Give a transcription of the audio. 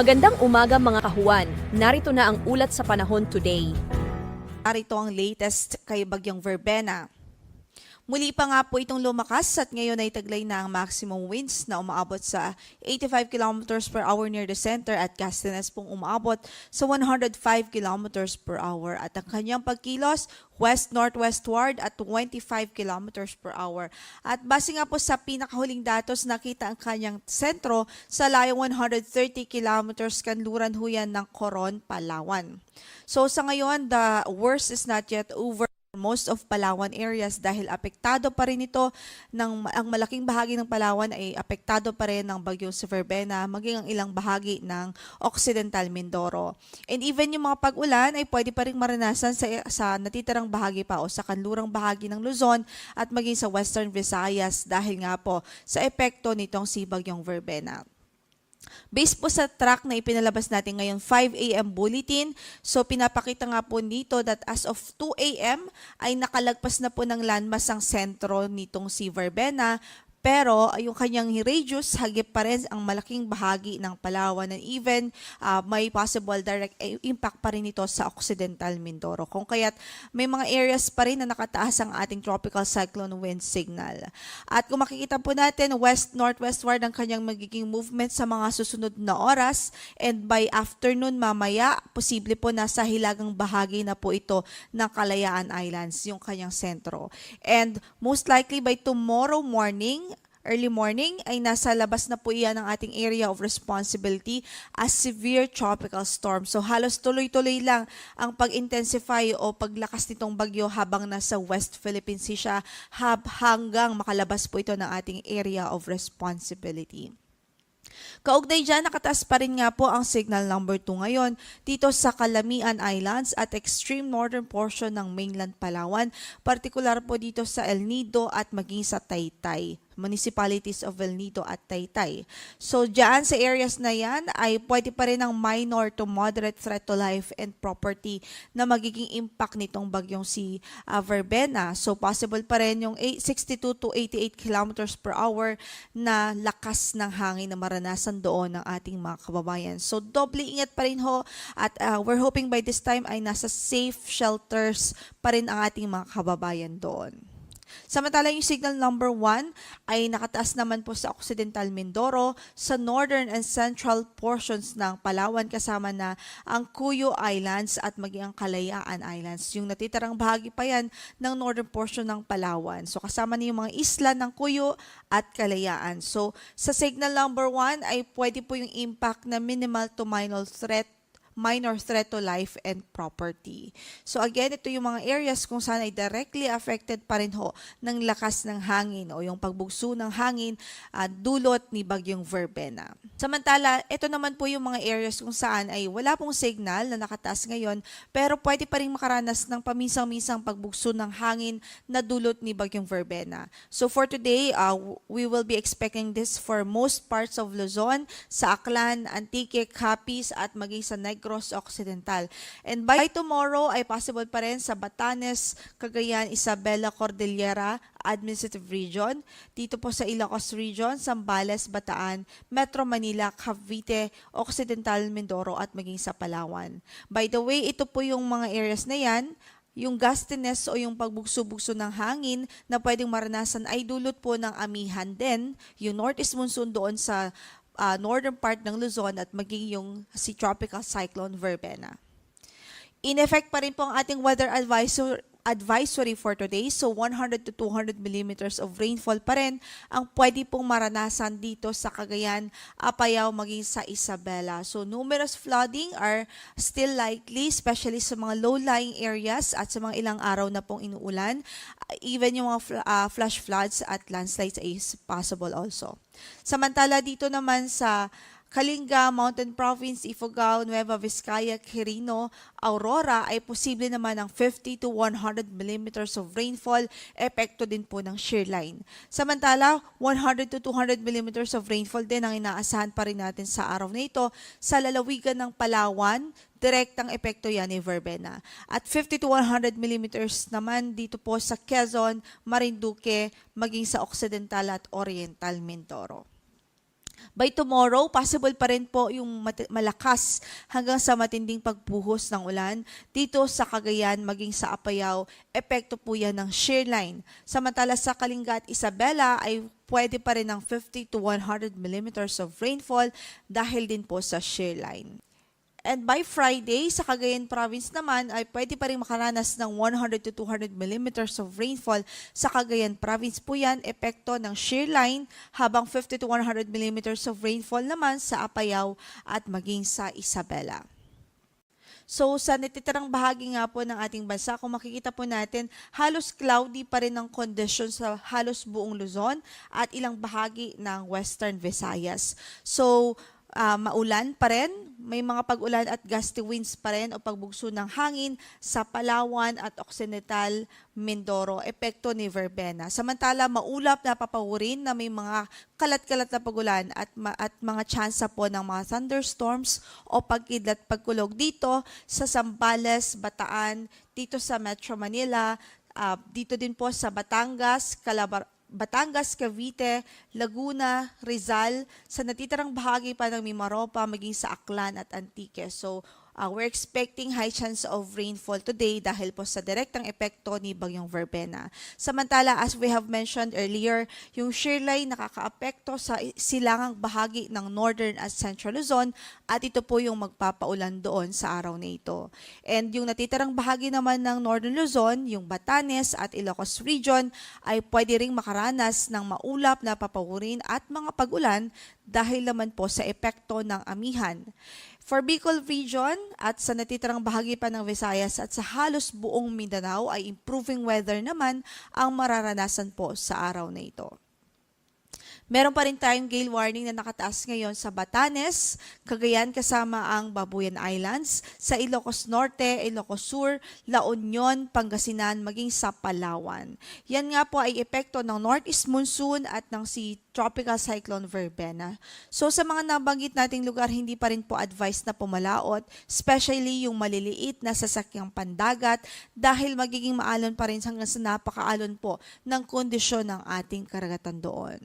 Magandang umaga mga kahuan. Narito na ang ulat sa panahon today. Narito ang latest kay Bagyong Verbena. Muli pa nga po itong lumakas at ngayon ay taglay na ang maximum winds na umaabot sa 85 km per hour near the center at Castanes pong umaabot sa 105 km per hour at ang kanyang pagkilos west-northwestward at 25 km per hour. At base nga po sa pinakahuling datos, nakita ang kanyang sentro sa layong 130 km kanluran huyan ng Coron, Palawan. So sa ngayon, the worst is not yet over most of Palawan areas dahil apektado pa rin ito ng ang malaking bahagi ng Palawan ay apektado pa rin ng bagyong si Verbena maging ang ilang bahagi ng Occidental Mindoro. And even yung mga pag-ulan ay pwede pa rin maranasan sa, sa natitirang bahagi pa o sa kanlurang bahagi ng Luzon at maging sa Western Visayas dahil nga po sa epekto nitong si bagyong Verbena. Based po sa track na ipinalabas natin ngayon, 5 a.m. bulletin. So, pinapakita nga po dito that as of 2 a.m. ay nakalagpas na po ng landmass ang sentro nitong si Verbena. Pero yung kanyang radius, hagip pa rin ang malaking bahagi ng Palawan and even ah, may possible direct i- impact pa rin ito sa Occidental Mindoro. Kung kaya't may mga areas pa rin na nakataas ang ating tropical cyclone wind signal. At kung makikita po natin, west-northwestward ang kanyang magiging movement sa mga susunod na oras and by afternoon mamaya, posible po nasa hilagang bahagi na po ito ng Kalayaan Islands, yung kanyang sentro. And most likely by tomorrow morning, early morning ay nasa labas na po iyan ng ating area of responsibility as severe tropical storm. So halos tuloy-tuloy lang ang pag-intensify o paglakas nitong bagyo habang nasa West Philippine Sea siya hab hanggang makalabas po ito ng ating area of responsibility. Kaugnay dyan, nakataas pa rin nga po ang signal number 2 ngayon dito sa Calamian Islands at extreme northern portion ng mainland Palawan, partikular po dito sa El Nido at maging sa Taytay municipalities of El Nido at Taytay. So, dyan sa areas na yan ay pwede pa rin ang minor to moderate threat to life and property na magiging impact nitong bagyong si ah, Verbena. So, possible pa rin yung eight- 62 to 88 kilometers per hour na lakas ng hangin na maranasan doon ng ating mga kababayan. So, doble ingat pa rin ho at ah, we're hoping by this time ay nasa safe shelters pa rin ang ating mga kababayan doon. Samantala yung signal number 1 ay nakataas naman po sa Occidental Mindoro, sa northern and central portions ng Palawan kasama na ang Cuyo Islands at maging ang Kalayaan Islands. Yung natitirang bahagi pa yan ng northern portion ng Palawan. So kasama na yung mga isla ng Cuyo at Kalayaan. So sa signal number 1 ay pwede po yung impact na minimal to minor threat minor threat to life and property. So again, ito yung mga areas kung saan ay directly affected pa rin ho ng lakas ng hangin o yung pagbugso ng hangin at dulot ni Bagyong Verbena. Samantala, ito naman po yung mga areas kung saan ay wala pong signal na nakataas ngayon pero pwede pa rin makaranas ng paminsang-minsang pagbugso ng hangin na dulot ni Bagyong Verbena. So for today, uh, we will be expecting this for most parts of Luzon, sa Aklan, Antique, Capiz at maging sa Negros Occidental. And by tomorrow ay possible pa rin sa Batanes, Cagayan, Isabela, Cordillera, Administrative Region, dito po sa Ilocos Region, Zambales, Bataan, Metro Manila, Cavite, Occidental, Mindoro at maging sa Palawan. By the way, ito po yung mga areas na yan yung gustiness o yung pagbugso-bugso ng hangin na pwedeng maranasan ay dulot po ng amihan din, yung northeast monsoon doon sa ah, northern part ng Luzon at maging yung si Tropical Cyclone Verbena. In effect pa rin po ang ating weather advisor advisory for today. So 100 to 200 millimeters of rainfall pa rin ang pwede pong maranasan dito sa Cagayan, Apayao, maging sa Isabela. So numerous flooding are still likely, especially sa mga low-lying areas at sa mga ilang araw na pong inuulan. Even yung mga fl- uh, flash floods at landslides is possible also. Samantala dito naman sa Kalinga, Mountain Province, Ifugao, Nueva Vizcaya, Quirino, Aurora ay posible naman ng 50 to 100 millimeters of rainfall, epekto din po ng shear line. Samantala, 100 to 200 millimeters of rainfall din ang inaasahan pa rin natin sa araw na ito sa lalawigan ng Palawan, direktang epekto yan ni Verbena. At 50 to 100 millimeters naman dito po sa Quezon, Marinduque, maging sa Occidental at Oriental Mindoro. By tomorrow, possible pa rin po yung malakas hanggang sa matinding pagbuhos ng ulan dito sa Cagayan maging sa Apayao. Epekto po yan ng shear line. Samantala sa Kalinga at Isabela ay pwede pa rin ng 50 to 100 millimeters of rainfall dahil din po sa shear line. And by Friday, sa Cagayan Province naman ay pwede pa rin makaranas ng 100 to 200 millimeters of rainfall. Sa Cagayan Province po yan, epekto ng shear line, habang 50 to 100 millimeters of rainfall naman sa Apayao at maging sa Isabela. So sa natitirang bahagi nga po ng ating bansa, kung makikita po natin, halos cloudy pa rin ang condition sa halos buong Luzon at ilang bahagi ng Western Visayas. So ah, maulan pa rin, may mga pag-ulan at gusty winds pa rin o pagbugso ng hangin sa Palawan at Occidental Mindoro, epekto ni Verbena. Samantala, maulap na papawurin na may mga kalat-kalat na pagulan at, ma- at mga tsansa po ng mga thunderstorms o pagkidlat pagkulog dito sa Zambales, Bataan, dito sa Metro Manila, ah, dito din po sa Batangas, Calabar Batangas, Cavite, Laguna, Rizal, sa natitirang bahagi pa ng Mimaropa, maging sa Aklan at Antique. So, uh, we're expecting high chance of rainfall today dahil po sa direktang epekto ni Bagyong Verbena. Samantala, as we have mentioned earlier, yung shear line nakakaapekto sa silangang bahagi ng Northern at Central Luzon at ito po yung magpapaulan doon sa araw na ito. And yung natitirang bahagi naman ng Northern Luzon, yung Batanes at Ilocos Region, ay pwede ring makaranas ng maulap na papawurin at mga pag-ulan dahil naman po sa epekto ng amihan. For Bicol Region at sa natitirang bahagi pa ng Visayas at sa halos buong Mindanao ay improving weather naman ang mararanasan po sa araw na ito. Meron pa rin tayong gale warning na nakataas ngayon sa Batanes, Cagayan kasama ang Babuyan Islands, sa Ilocos Norte, Ilocos Sur, La Union, Pangasinan, maging sa Palawan. Yan nga po ay epekto ng Northeast Monsoon at ng si Tropical Cyclone Verbena. So sa mga nabanggit nating lugar, hindi pa rin po advised na pumalaot, especially yung maliliit na sasakyang pandagat dahil magiging maalon pa rin hanggang sa napakaalon po ng kondisyon ng ating karagatan doon.